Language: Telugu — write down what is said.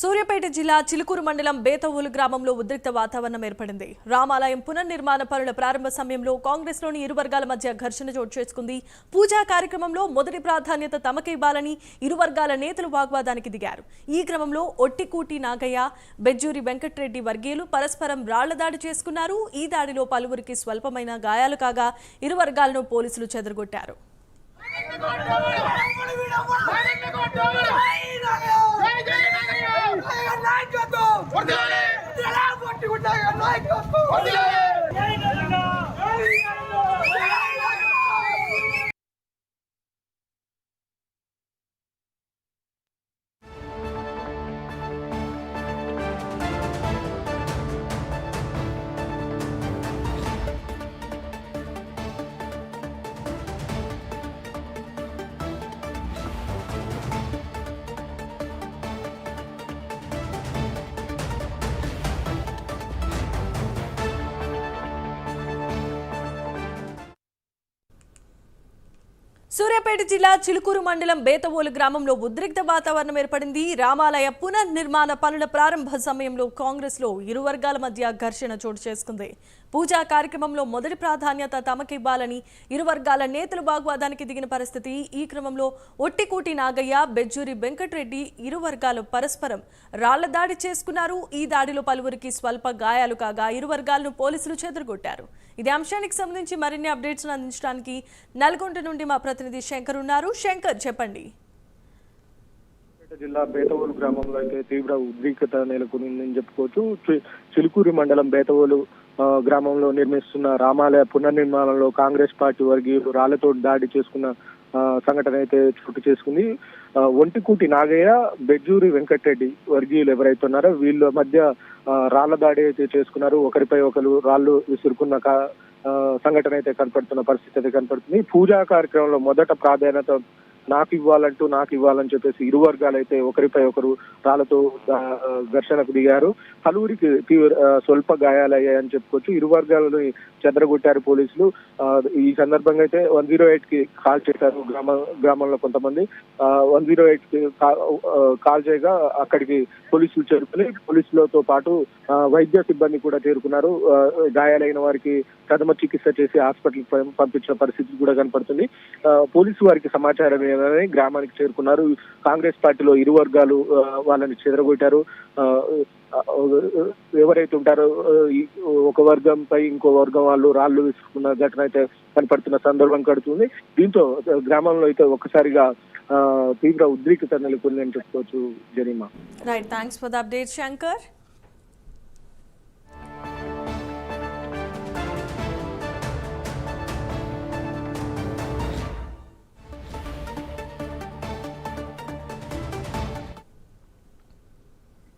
సూర్యాపేట జిల్లా చిలుకూరు మండలం బేతవూలు గ్రామంలో ఉద్రిక్త వాతావరణం ఏర్పడింది. రామాలయం పునర్నిర్మాణ పనుల ప్రారంభ సమయంలో కాంగ్రెస్లోని ఇరు వర్గాల మధ్య ఘర్షణ చోటు చేసుకుంది. పూజా కార్యక్రమంలో మొదటి ప్రాధాన్యత తమకే ఇవ్వాలని ఇరు వర్గాల నేతలు వాగ్వాదానికి దిగారు. ఈ క్రమంలో ఒట్టికూటి నాగయ్య బెజ్జూరి వెంకట్రెడ్డి వర్గీయులు పరస్పరం రాళ్ళదాడి చేసుకున్నారు. ఈ దాడిలో పలువురికి స్వల్పమైన గాయాలు కాగా ఇరు వర్గాలను పోలీసులు చెదరగొట్టారు. பாய்க்கு సూర్యాపేట జిల్లా చిలుకూరు మండలం బేతవోలు గ్రామంలో ఉద్రిక్త వాతావరణం ఏర్పడింది. రామాలయ పునర్నిర్మాణ పనుల ప్రారంభ సమయంలో కాంగ్రెస్లో ఇరు వర్గాల మధ్య ఘర్షణ చోటు చేసుకుంది. పూజా కార్యక్రమంలో మొదటి ప్రాధాన్యత తమకివ్వాలని ఇరు వర్గాల నేతలు వాగ్వాదానికి దిగిన పరిస్థితి. ఈ క్రమంలో ఒట్టికూటి నాగయ్య బెజ్జూరి వెంకటరెడ్డి ఇరు వర్గాలు పరస్పరం రాళ్ళ దాడి చేసుకున్నారు. ఈ దాడిలో పలువురికి స్వల్ప గాయాలు కాగా ఇరు వర్గాలను పోలీసులు చెదరగొట్టారు. ఇదే అంశానికి సంబంధించి మరిన్ని అప్డేట్స్ అందించడానికి నల్గొండ నుండి మా ప్రతినిధి శంకర్ ఉన్నారు. శంకర్ చెప్పండి. జిల్లా బేతవోలు గ్రామంలో అయితే తీవ్ర ఉద్రిక్తత నెలకొనిందని చెప్పుకోవచ్చు. చి- చిలుకూరి మండలం బేతవోలు గ్రామంలో నిర్మిస్తున్న రామాలయ పునర్నిర్మాణంలో కాంగ్రెస్ పార్టీ వర్గీయులు రాళ్ళతో దాడి చేసుకున్న సంఘటన అయితే చోటు చేసుకుంది. ఒంటికూటి నాగయ్య బెజ్జూరి వెంకటరెడ్డి వర్గీయులు ఎవరైతే ఉన్నారో వీళ్ళ మధ్య రాళ్ళ దాడి అయితే చేసుకున్నారు. ఒకరిపై ఒకరు రాళ్ళు విసురుకున్న సంఘటన అయితే కనపడుతున్న పరిస్థితి అయితే కనపడుతుంది. పూజా కార్యక్రమంలో మొదట ప్రాధాన్యత నాకు ఇవ్వాలంటూ నాకు ఇవ్వాలని చెప్పేసి ఇరు వర్గాలు అయితే ఒకరిపై ఒకరు రాళ్ళతో ఘర్షణకు దిగారు. పలువురికి తీవ్ర స్వల్ప గాయాలయ్యాయని చెప్పుకోవచ్చు. ఇరు వర్గాలను చెదరగొట్టారు పోలీసులు. ఈ సందర్భంగా అయితే వన్ జీరో ఎయిట్కి కాల్ చేశారు గ్రామ గ్రామంలో కొంతమంది. వన్ జీరో ఎయిట్కి కాల్ చేయగా అక్కడికి పోలీసులు చేరుకుని పోలీసులతో పాటు ఆ, వైద్య సిబ్బంది కూడా చేరుకున్నారు. గాయాలైన వారికి ప్రథమ చికిత్స చేసి హాస్పిటల్ పంపించిన పరిస్థితి కూడా కనపడుతుంది. ఆ, పోలీసు వారికి సమాచారం లేదని గ్రామానికి చేరుకున్నారు. కాంగ్రెస్ పార్టీలో ఇరు వర్గాలు వాళ్ళని చెదరగొట్టారు. ఎవరైతే ఉంటారో ఒక వర్గంపై ఇంకో వర్గం వాళ్ళు రాళ్ళు విసుకున్న ఘటన అయితే కనపడుతున్న సందర్భం కడుతుంది. దీంతో గ్రామంలో అయితే ఒక్కసారిగా తీవ్ర ఉద్రిక్తత నెలకొందని చెప్పుకోవచ్చు జరిమా. Right thanks for the update Shankar